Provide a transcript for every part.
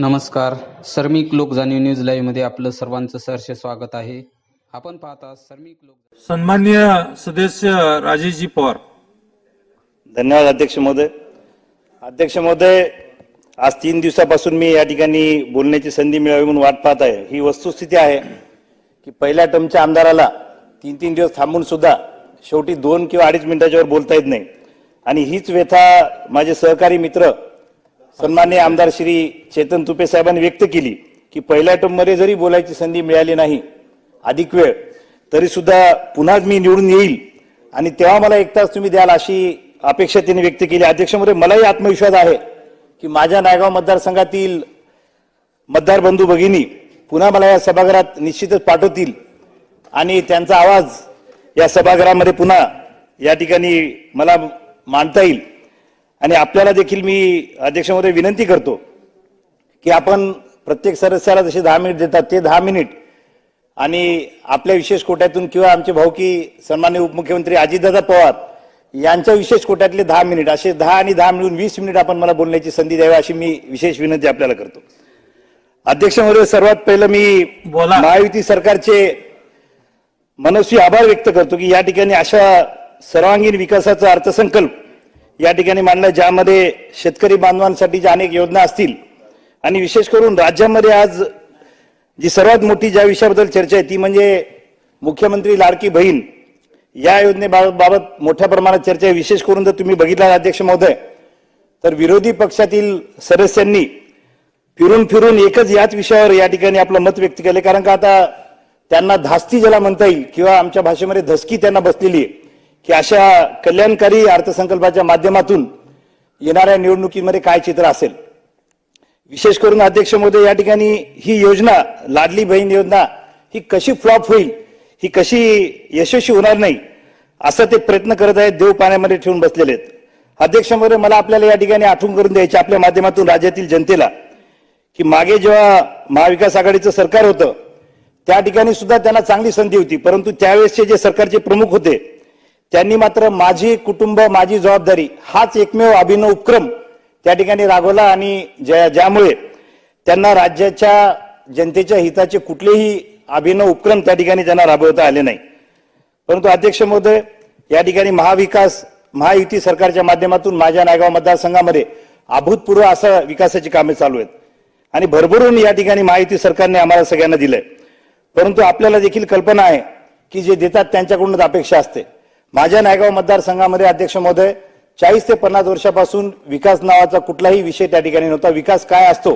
नमस्कार. सर्मिक लोक जाणीव न्यूज लाईव्हमध्ये आपलं सर्वांचं सहर्ष स्वागत आहे. आपण पाहता सर्मिक लोक सन्मान्य सदस्य राजेशजी पवार. धन्यवाद अध्यक्ष महोदय. अध्यक्ष महोदय आज तीन दिवसापासून मी या ठिकाणी बोलण्याची संधी मिळावी म्हणून वाट पाहत आहे. ही वस्तुस्थिती आहे की पहिल्या टर्मच्या आमदाराला तीन तीन दिवस थांबून सुद्धा शेवटी दोन किंवा अडीच मिनिटाच्या वर बोलता येत नाही. आणि हीच व्यथा माझे सहकारी मित्र सन्मान्य आमदार श्री चेतन तुपे साहेबांनी व्यक्त केली की पहिल्या टर्ममध्ये जरी बोलायची संधी मिळाली नाही अधिक वेळ तरी सुद्धा पुन्हा मी निवडून येईल. आणि तेव्हा मला एक तास तुम्ही द्याल अशी अपेक्षा त्यांनी व्यक्त केली. अध्यक्षामध्ये मलाही आत्मविश्वास आहे की माझ्या नायगाव मतदारसंघातील मतदार बंधू भगिनी पुन्हा मला या सभागृहात निश्चितच पाठवतील. आणि त्यांचा आवाज या सभागृहामध्ये पुन्हा या ठिकाणी मला मांडता येईल. आणि आपल्याला देखील मी अध्यक्ष महोदय विनंती करतो की आपण प्रत्येक सदस्याला जसे दहा मिनिट देतात ते दहा मिनिट आणि आपल्या विशेष कोट्यातून किंवा आमचे भाऊकी सन्मान्य उपमुख्यमंत्री अजितदादा पवार यांच्या विशेष कोट्यातले दहा मिनिट असे दहा आणि दहा मिळून वीस मिनिट आपण मला बोलण्याची संधी द्यावी अशी मी विशेष विनंती आपल्याला करतो अध्यक्ष महोदय सर्वात पहिलं मी. महायुती सरकारचे मनस्वी आभार व्यक्त करतो की या ठिकाणी अशा सर्वांगीण विकासाचा अर्थसंकल्प या ठिकाणी मांडलं ज्यामध्ये शेतकरी बांधवांसाठीच्या अनेक योजना असतील आणि विशेष करून राज्यामध्ये आज जी सर्वात मोठी ज्या विषयाबद्दल चर्चा आहे ती म्हणजे मुख्यमंत्री लाडकी बहीण. या योजनेबाबत मोठ्या प्रमाणात चर्चा आहे. विशेष करून जर तुम्ही बघितला अध्यक्ष महोदय तर विरोधी पक्षातील सदस्यांनी फिरून फिरून एकच याच विषयावर या ठिकाणी आपलं मत व्यक्त केलं कारण का आता त्यांना धास्ती ज्याला म्हणता येईल किंवा आमच्या भाषेमध्ये धसकी त्यांना बसलेली आहे. की अशा कल्याणकारी अर्थसंकल्पाच्या माध्यमातून येणाऱ्या निवडणुकीमध्ये काय चित्र असेल? विशेष करून अध्यक्ष महोदय या ठिकाणी ही योजना लाडली बहीण योजना ही कशी फ्लॉप होईल? ही कशी यशस्वी होणार नाही? असं ते प्रयत्न करत आहेत देव पाण्यामध्ये ठेवून बसलेले आहेत. अध्यक्ष महोदय मला आपल्याला या ठिकाणी आठवण करून द्यायची आपल्या माध्यमातून राज्यातील जनतेला की मागे जेव्हा महाविकास आघाडीचं सरकार होतं त्या ठिकाणी सुद्धा त्यांना चांगली संधी होती परंतु त्यावेळेसचे जे सरकारचे प्रमुख होते त्यांनी मात्र माझी कुटुंब माझी जबाबदारी हाच एकमेव अभिनव उपक्रम त्या ठिकाणी राबवला आणि ज्या ज्यामुळे त्यांना राज्याच्या जनतेच्या हिताचे कुठलेही अभिनव उपक्रम त्या ठिकाणी त्यांना राबवता आले नाही. परंतु अध्यक्ष महोदय या ठिकाणी महाविकास महायुती सरकारच्या माध्यमातून माझ्या नायगाव मतदारसंघामध्ये अभूतपूर्व असं विकासाची कामे चालू आहेत. आणि भरभरून या ठिकाणी महायुती सरकारने आम्हाला सगळ्यांना दिलंय. परंतु आपल्याला देखील कल्पना आहे की जे देतात त्यांच्याकडूनच अपेक्षा असते. माझ्या नायगाव मतदारसंघामध्ये अध्यक्ष महोदय चाळीस ते पन्नास वर्षापासून विकास नावाचा कुठलाही विषय त्या ठिकाणी नव्हता. विकास काय असतो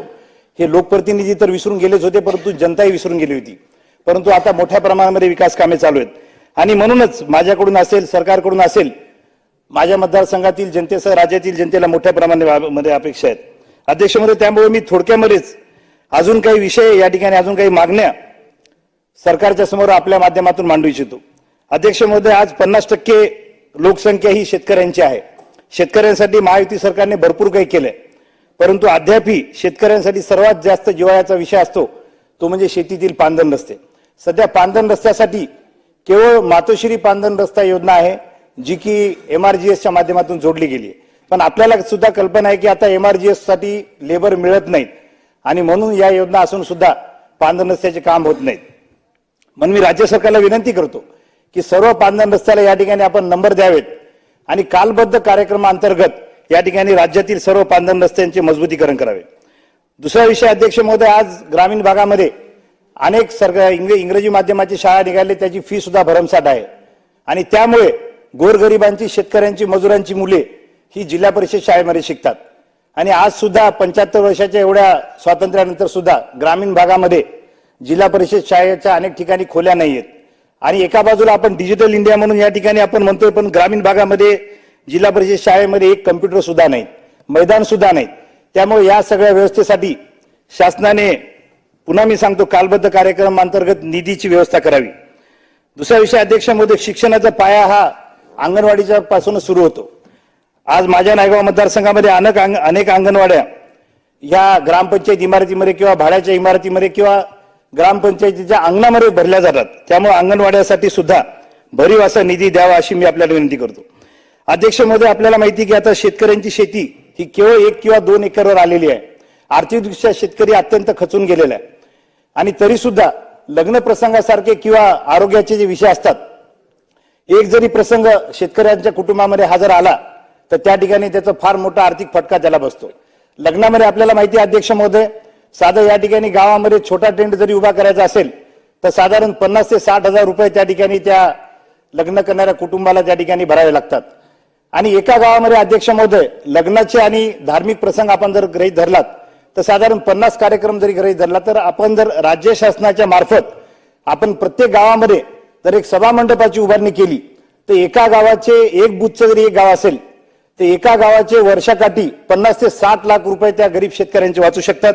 हे लोकप्रतिनिधी तर विसरून गेलेच होते परंतु जनताही विसरून गेली होती. परंतु आता मोठ्या प्रमाणामध्ये विकास कामे चालू आहेत. आणि म्हणूनच माझ्याकडून असेल सरकारकडून असेल माझ्या मतदारसंघातील जनतेसह राज्यातील जनतेला मोठ्या प्रमाणामध्ये अपेक्षा आहेत. अध्यक्ष त्यामुळे मी थोडक्यामध्येच अजून काही विषय या ठिकाणी अजून काही मागण्या सरकारच्या समोर आपल्या माध्यमातून मांडू इच्छितो. अध्यक्ष महोदय आज पन्नास टक्के लोकसंख्या ही शेतकऱ्यांची आहे. शेतकऱ्यांसाठी महायुती सरकारने भरपूर काही केलंय. परंतु अद्यापही शेतकऱ्यांसाठी सर्वात जास्त जिव्हाळ्याचा विषय असतो तो म्हणजे शेतीतील पांदन रस्ते. सध्या पांदन रस्त्यासाठी केवळ मातोश्री पांदन रस्ता योजना आहे जी की एमआरजीएसच्या माध्यमातून जोडली गेली आहे. पण आपल्याला सुद्धा कल्पना आहे की आता एमआरजीएससाठी लेबर मिळत नाहीत. आणि म्हणून या योजना असून सुद्धा पांदन रस्त्याचे काम होत नाहीत. म्हणून मी राज्य सरकारला विनंती करतो की सर्व पांदन रस्त्याला या ठिकाणी आपण नंबर द्यावेत. आणि कालबद्ध कार्यक्रमाअंतर्गत या ठिकाणी राज्यातील सर्व पांदन रस्त्यांचे मजबूतीकरण करावे. दुसरा विषय अध्यक्ष महोदय आज ग्रामीण भागामध्ये अनेक सरकार इंग्रजी माध्यमाची शाळा निघाली त्याची फी सुद्धा भरमसाठ आहे. आणि त्यामुळे गोरगरिबांची शेतकऱ्यांची मजुरांची मुले ही जिल्हा परिषद शाळेमध्ये शिकतात. आणि आज सुद्धा पंच्याहत्तर वर्षाच्या एवढ्या स्वातंत्र्यानंतर सुद्धा ग्रामीण भागामध्ये जिल्हा परिषद शाळेच्या अनेक ठिकाणी खोल्या नाही आहेत आणि एका बाजूला आपण डिजिटल इंडिया म्हणून या ठिकाणी आपण म्हणतोय पण ग्रामीण भागामध्ये जिल्हा परिषद शाळेमध्ये एक कम्प्युटर सुद्धा नाही मैदान सुद्धा नाही त्यामुळे या सगळ्या व्यवस्थेसाठी शासनाने पुन्हा मी सांगतो कालबद्ध कार्यक्रम अंतर्गत निधीची व्यवस्था करावी. दुसरा विषय अध्यक्षांमध्ये शिक्षणाचा पाया हा अंगणवाडीच्या पासूनच सुरू होतो. आज माझ्या नायगाव मतदारसंघामध्ये अनेक अंग- अनेक अंगणवाड्या या ग्रामपंचायत इमारतीमध्ये किंवा भाड्याच्या इमारतीमध्ये किंवा ग्रामपंचायतीच्या अंगणामध्ये भरल्या जातात. त्यामुळे अंगणवाड्यासाठी सुद्धा भरीव असा निधी द्यावा अशी मी आपल्याला विनंती करतो. अध्यक्ष महोदय आपल्याला माहिती की आता शेतकऱ्यांची शेती ही केवळ एक किंवा दोन एकरवर आलेली आहे. आर्थिकदृष्ट्या शेतकरी अत्यंत खचून गेलेला आहे. आणि तरी सुद्धा लग्न प्रसंगासारखे किंवा आरोग्याचे जे विषय असतात एक जरी प्रसंग शेतकऱ्यांच्या कुटुंबामध्ये हजर आला तर त्या ठिकाणी त्याचा फार मोठा आर्थिक फटका त्याला बसतो. लग्नामध्ये आपल्याला माहिती आहे अध्यक्ष महोदय साधं या ठिकाणी गावामध्ये छोटा टेंट जरी उभा करायचा असेल तर साधारण पन्नास ते साठ हजार रुपये त्या ठिकाणी त्या लग्न करणाऱ्या कुटुंबाला त्या ठिकाणी भरावे लागतात. आणि एका गावामध्ये अध्यक्ष महोदय लग्नाचे आणि धार्मिक प्रसंग आपण जर ग्रहीत धरलात तर साधारण पन्नास कार्यक्रम जरी ग्रहीत धरला तर आपण जर राज्य शासनाच्या मार्फत आपण प्रत्येक गावामध्ये जर एक सभामंडपाची उभारणी केली तर एका गावाचे एक बुथचं जरी एक गाव असेल तर एका गावाचे वर्षाकाठी पन्नास ते साठ लाख रुपये त्या गरीब शेतकऱ्यांचे वाचू शकतात.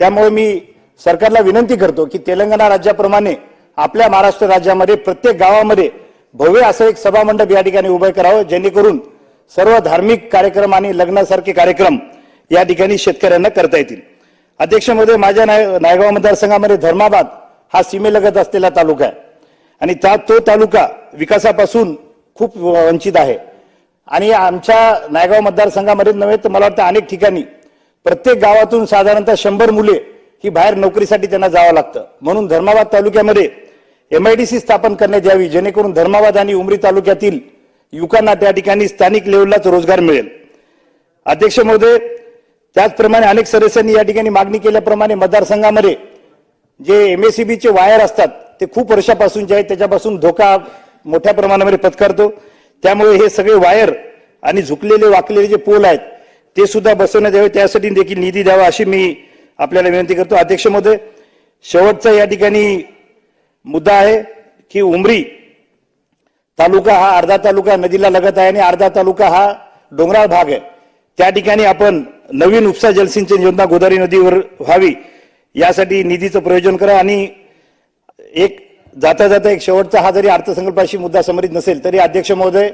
त्यामुळे मी सरकारला विनंती करतो की तेलंगणा राज्याप्रमाणे आपल्या महाराष्ट्र राज्यामध्ये प्रत्येक गावामध्ये भव्य असं एक सभामंडप या ठिकाणी उभं करावं जेणेकरून सर्व धार्मिक कार्यक्रम आणि लग्नासारखे कार्यक्रम या ठिकाणी शेतकऱ्यांना करता येतील. अध्यक्ष माझ्या नाय नायगाव मतदारसंघामध्ये धर्माबाद हा सीमेलगत असलेला तालुका आहे. आणि त्या तो तालुका विकासापासून खूप वंचित आहे. आणि आमच्या नायगाव मतदारसंघामध्ये नव्हे तर मला वाटतं अनेक ठिकाणी प्रत्येक गावातून साधारणतः शंभर मुले ही बाहेर नोकरीसाठी त्यांना जावं लागतं. म्हणून धर्माबाद तालुक्यामध्ये एमआयडीसी स्थापन करण्यात यावी जेणेकरून धर्माबाद आणि उमरी तालुक्यातील युवकांना त्या ठिकाणी स्थानिक लेवललाच रोजगार मिळेल. अध्यक्ष महोदय त्याचप्रमाणे अनेक सदस्यांनी या ठिकाणी मागणी केल्याप्रमाणे मतदारसंघामध्ये जे एम एस सी बीचे वायर असतात ते खूप वर्षापासून जे आहेत त्याच्यापासून धोका मोठ्या प्रमाणामध्ये पत्करतो. त्यामुळे हे सगळे वायर आणि झुकलेले वाकलेले जे पोल आहेत ते सुद्धा बसवण्यात यावे. त्यासाठी देखील निधी द्यावा अशी मी आपल्याला विनंती करतो. अध्यक्ष महोदय शेवटचा या ठिकाणी मुद्दा आहे की उमरी तालुका हा अर्धा तालुका नदीला लगत आहे आणि अर्धा तालुका हा डोंगराळ भाग आहे. त्या ठिकाणी आपण नवीन उपसा जलसिंचन योजना गोदावरी नदीवर व्हावी यासाठी निधीचं प्रयोजन करा आणि एक जाता जाता एक शेवटचा हा जरी अर्थसंकल्पाशी मुद्दा समरित नसेल तरी अध्यक्ष महोदय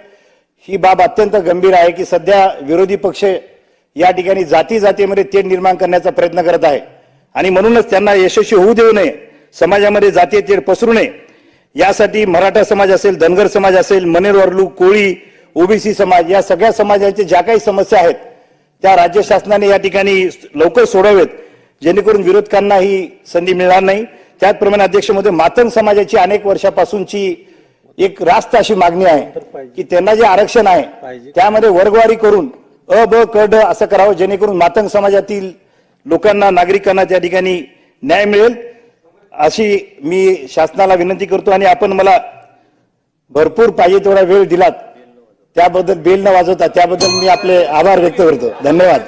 ही बाब अत्यंत गंभीर आहे की सध्या विरोधी पक्ष या ठिकाणी जाती जातीमध्ये तेढ निर्माण करण्याचा प्रयत्न करत आहे. आणि म्हणूनच त्यांना यशस्वी होऊ देऊ नये समाजामध्ये जातीय तेढ पसरू नये. यासाठी मराठा समाज असेल धनगर समाज असेल मनेर वर्लू कोळी ओबीसी समाज या सगळ्या समाजाच्या ज्या काही समस्या आहेत त्या राज्य शासनाने या ठिकाणी लवकर सोडावेत. जेणेकरून विरोधकांना ही संधी मिळणार नाही. त्याचप्रमाणे अध्यक्षमध्ये मातंग समाजाची अनेक वर्षापासूनची एक रास्त अशी मागणी आहे की त्यांना जे आरक्षण आहे त्यामध्ये वर्गवारी करून अ ब क ड असं करावं जेणेकरून मातंग समाजातील लोकांना नागरिकांना त्या ठिकाणी न्याय मिळेल. अशी मी शासनाला विनंती करतो आणि आपण मला भरपूर पाहिजे तेवढा वेळ दिलात. त्याबद्दल बेल न वाजवता त्याबद्दल मी आपले आभार व्यक्त करतो. धन्यवाद.